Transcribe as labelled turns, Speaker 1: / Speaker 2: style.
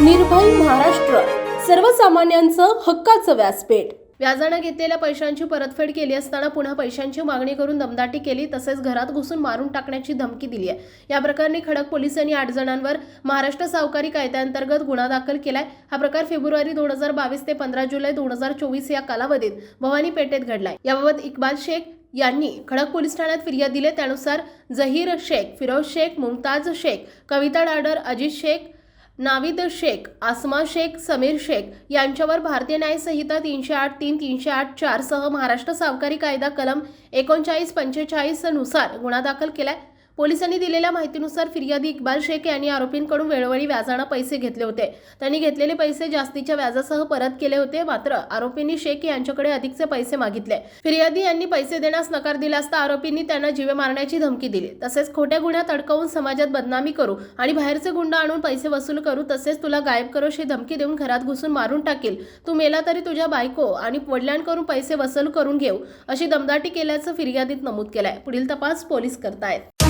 Speaker 1: निर्भय महाराष्ट्र. सर्वसामान्यांचं हक्काचं व्यासपीठ. व्याजानं घेतलेल्या पैशांची परतफेड केली असताना पुन्हा पैशांची मागणी करून दमदाटी केली तसेच घरात घुसून मारून टाकण्याची धमकी दिली आहे. या प्रकरणी खडक पोलिसांनी आठ जणांवर महाराष्ट्र सावकारी कायद्याअंतर्गत गुन्हा दाखल केलाय. हा प्रकार फेब्रुवारी दोन हजार बावीस ते पंधरा जुलै दोन हजार चोवीस या कालावधीत भवानी पेठेत घडलाय. याबाबत इक्बाल शेख यांनी खडक पोलीस ठाण्यात फिर्याद दिली त्यानुसार जहीर शेख फिरोज शेख मुमताज शेख कविता डाडर अजित शेख नाविद शेख आसमा शेख समीर शेख यांच्यावर भारतीय न्यायसंहिता तीनशे आठ तीन तीनशे आठ चारसह महाराष्ट्र सावकारी कायदा कलम एकोणचाळीस पंचेचाळीसनुसार गुन्हा दाखल केलाय. पोलिसांनी दिलेल्या माहितीनुसार फिर्यादी इक्बाल शेख यांनी आरोपींकडून वेळोवेळी व्याजानं पैसे घेतले होते. त्यांनी घेतलेले पैसे जास्तीच्या व्याजासह परत केले होते मात्र आरोपींनी शेख यांच्याकडे अधिकचे पैसे मागितले. फिर्यादी यांनी पैसे देण्यास नकार दिला असता आरोपींनी त्यांना जीवे मारण्याची धमकी दिली. तसेच खोट्या गुन्ह्यात अडकवून समाजात बदनामी करू आणि बाहेरचे गुंड आणून पैसे वसूल करू तसेच तुला गायब करू अशी धमकी देऊन घरात घुसून मारून टाकेल. तू मेला तरी तुझ्या बायको आणि वडिलांकडून पैसे वसूल करून घेऊ अशी दमदाटी केल्याचं फिर्यादीत नमूद केलंय. पुढील तपास पोलीस करतायत.